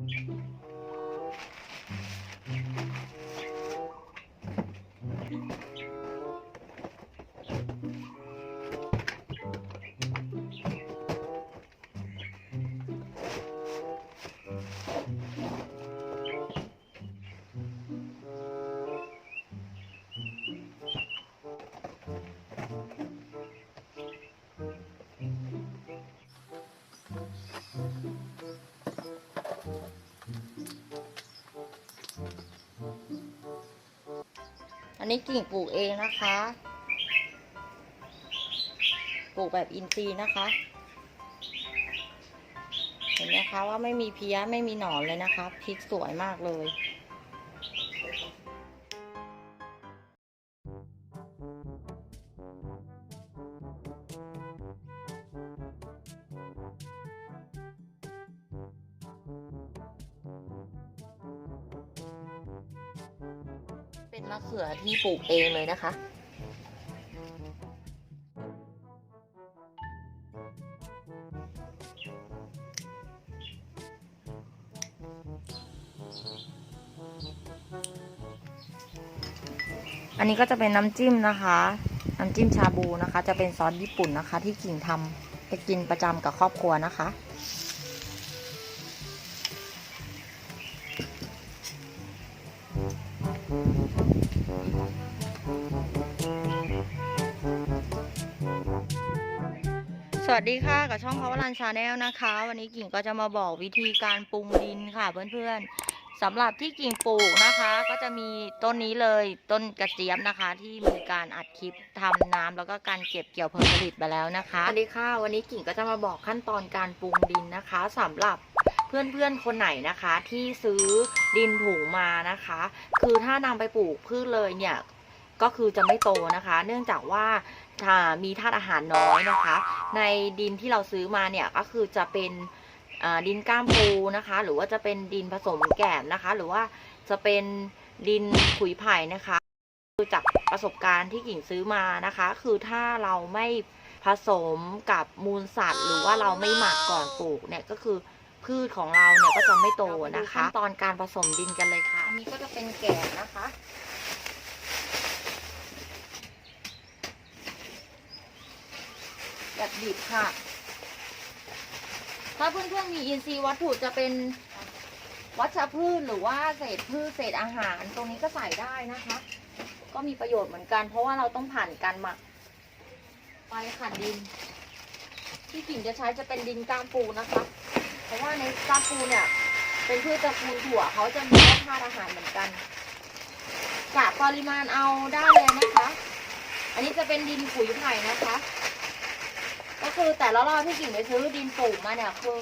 Thank mm -hmm. you. อันนี้กิ่งปลูกเองนะคะ ปลูกแบบอินทรีย์นะคะ เห็นไหมคะว่าไม่มีเพี้ยไม่มีหนอนเลยนะคะพริกสวยมากเลย มะเขือที่ปลูกเองเลยนะคะอันนี้ก็จะเป็นน้ำจิ้มนะคะ น้ำจิ้มชาบูนะคะ จะเป็นซอสญี่ปุ่นนะคะ ที่กิ่งทำไปกินประจำกับครอบครัวนะคะ สวัสดีค่ะกับช่องพาวรันชาแนลนะคะ วันนี้กิ่งก็จะมาบอกวิธีการปรุงดินค่ะเพื่อนๆสำหรับที่กิ่งปลูกนะคะ ก็จะมีต้นนี้เลยต้นกระเจี๊ยบนะคะ ที่มีการอัดคลิปทำน้ำแล้วก็การเก็บเกี่ยวผลผลิตไปแล้วนะคะสวัสดีค่ะวันนี้กิ่งก็จะมาบอกขั้นตอนการปรุงดินนะคะสำหรับ เพื่อนๆคนไหนนะคะที่ซื้อดินถุงมานะคะ คือถ้านำไปปลูกพืชเลยเนี่ยก็คือจะไม่โตนะคะ เนื่องจากว่าามีธาตุอาหารน้อยนะคะ ในดินที่เราซื้อมาเนี่ยก็คือจะเป็นดินก้ามปูนะคะ หรือว่าจะเป็นดินผสมแกบนะคะ หรือว่าจะเป็นดินขุยไผ่นะคะคือจากประสบการณ์ที่กิ่งซื้อมานะคะ คือถ้าเราไม่ผสมกับมูลสัตว์ หรือว่าเราไม่หมักก่อนปลูกเนี่ยก็คือ พืชของเราเนี่ยก็จะไม่โตนะคะขั้นตอนการผสมดินกันเลยค่ะ อันนี้ก็จะเป็นแกบนะคะ แบบดิบค่ะ ถ้าเพื่อนๆมีอินทรีย์วัตถุจะเป็นวัชพืชหรือว่าเศษพืชเศษอาหารตรงนี้ก็ใส่ได้นะคะ ก็มีประโยชน์เหมือนกัน เพราะว่าเราต้องผ่านการหมักไปขัดดิน ที่กิ่งจะใช้จะเป็นดินก้ามปูนะคะ เพราะว่าในก้ามปูเนี่ย เป็นพืชตระกูลถั่วเขาจะมีธาตุอาหารเหมือนกันกะปริมาณเอาได้เลยนะคะ อันนี้จะเป็นดินขุยไผ่นะคะ ก็คือแต่ละรอบที่กิ่งไปซื้อดินปลูกมาเนี่ยคือ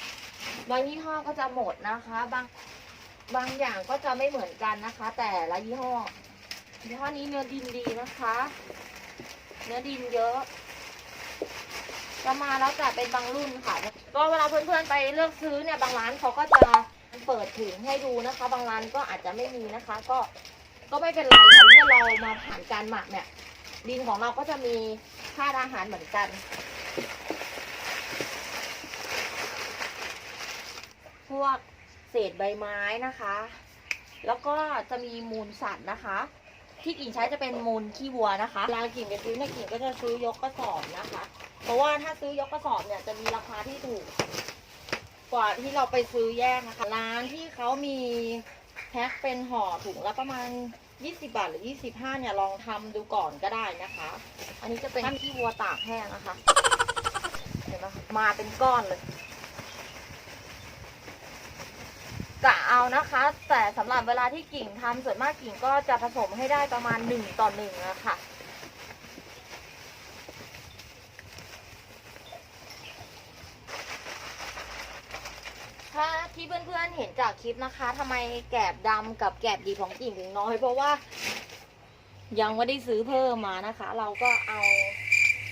บางยี่ห้อก็จะหมดนะคะ บางบางอย่างก็จะไม่เหมือนกันนะคะ แต่ละยี่ห้อยี่ห้อนี้เนื้อดินดีนะคะ เนื้อดินเยอะ จะมาแล้วแต่เป็นบางรุ่นค่ะ ก็เวลาเพื่อนๆไปเลือกซื้อเนี่ยบางร้านเขาก็จะเปิดถุงให้ดูนะคะ บางร้านก็อาจจะไม่มีนะคะ ก็ก็ไม่เป็นไรค่ะเมื่อเรามาผ่านการหมักเนี่ย ดินของเราก็จะมีธาตุอาหารเหมือนกัน พวกเศษใบไม้นะคะ แล้วก็จะมีมูลสัตว์นะคะที่กิ่งใช้จะเป็นมูลขี้วัวนะคะเวลากิ่งไปซื้อเนี่ยกิ่งก็จะซื้อยกกระสอบนะคะ เพราะว่าถ้าซื้อยกกระสอบเนี่ยจะมีราคาที่ถูก กว่าที่เราไปซื้อแยกนะคะ ร้านที่เขามีแพ็คเป็นห่อถุงละประมาณ 20 บาทหรือ 25 เนี่ยลองทำดูก่อนก็ได้นะคะ อันนี้จะเป็นน้ำขี้วัวตากแห้งนะคะ เห็นไหมมาเป็นก้อนเลยกะเอานะคะ แต่สำหรับเวลาที่กิ่งทำส่วนมากกิ่งก็จะผสมให้ได้ประมาณหนึ่งต่อหนึ่งอะค่ะ ถ้าที่ เพื่อนๆเห็นจากคลิปนะคะทำไมแกบดำกับแกบดีของกิ่งถึงน้อย เพราะว่ายังไม่ได้ซื้อเพิ่มมานะคะ เราก็เอา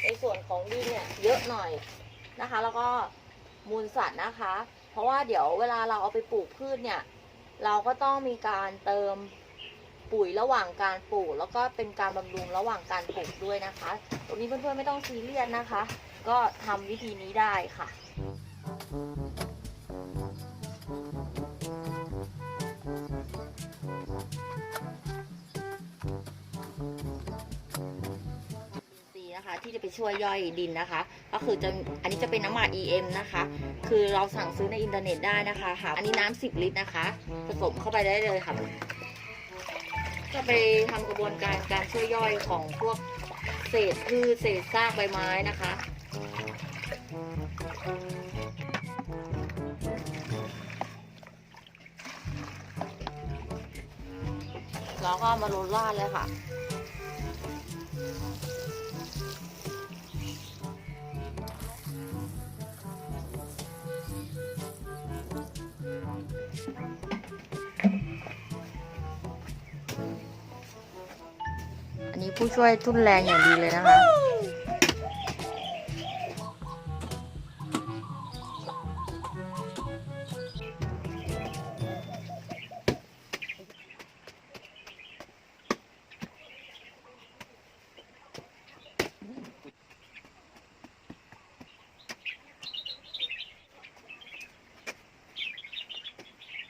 ในส่วนของดินเนี่ยเยอะหน่อยนะคะ แล้วก็มูลสัตว์นะคะ เพราะว่าเดี๋ยวเวลาเราเอาไปปลูกพืชเนี่ย เราก็ต้องมีการเติมปุ๋ยระหว่างการปลูก แล้วก็เป็นการบำรุงระหว่างการปลูกด้วยนะคะ ตรงนี้เพื่อนๆไม่ต้องซีเรียสนะคะ ก็ทำวิธีนี้ได้ค่ะ ที่จะไปช่วยย่อยดินนะคะ ก็คือจะอันนี้จะเป็นน้ำหมัก EM นะคะ คือเราสั่งซื้อในอินเทอร์เน็ตได้นะคะหาอันนี้น้ำ10 ลิตรนะคะ ผสมเข้าไปได้เลยค่ะ จะไปทำกระบวนการการช่วยย่อยของพวกเศษพืชเศษซากใบไม้นะคะแล้วก็มาโรยราดเลยค่ะ นี้ผู้ช่วยทุ่นแรงอย่างดีเลยนะคะ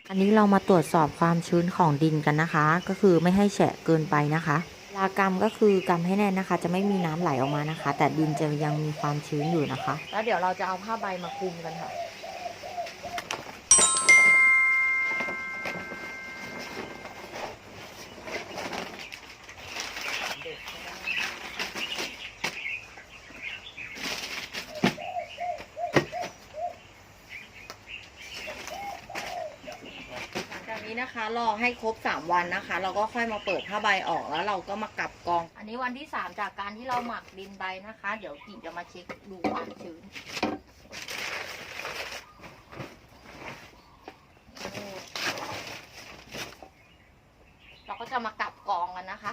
อันนี้เรามาตรวจสอบความชื้นของดินกันนะคะ ก็คือไม่ให้แฉะเกินไปนะคะ ลากำก็คือกำให้แน่นนะคะ จะไม่มีน้ำไหลออกมานะคะ แต่ดินจะยังมีความชื้นอยู่นะคะ แล้วเดี๋ยวเราจะเอาผ้าใบมาคลุมกันค่ะ หลังจาก นี้นะคะรอให้ครบ 3 วันนะคะ เราก็ค่อยมาเปิดผ้าใบออกแล้วเราก็มากลับกอง อันนี้วันที่ 3 จากการที่เราหมักดินไปนะคะ เดี๋ยวกิ่งจะมาเช็คดูความชื้นเราก็จะมากลับกองกันนะคะ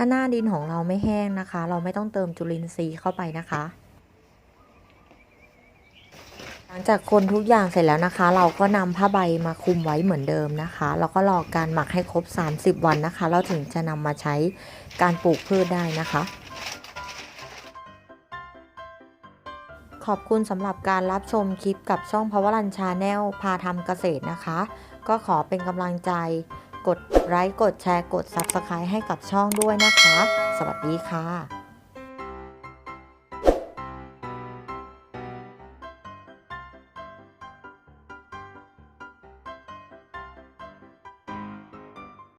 ถ้าหน้าดินของเราไม่แห้งนะคะ เราไม่ต้องเติมจุลินทรีย์เข้าไปนะคะ หลังจากคนทุกอย่างเสร็จแล้วนะคะ เราก็นำผ้าใบมาคลุมไว้เหมือนเดิมนะคะ แล้วก็รอการหมักให้ครบ 30 วันนะคะ เราถึงจะนำมาใช้การปลูกพืชได้นะคะขอบคุณสำหรับการรับชมคลิปกับช่องพวรันชาแนลพาทำเกษตรนะคะ ก็ขอเป็นกำลังใจ กดไลค์กดแชร์กด Subscribe ให้กับช่องด้วยนะคะ สวัสดีค่ะ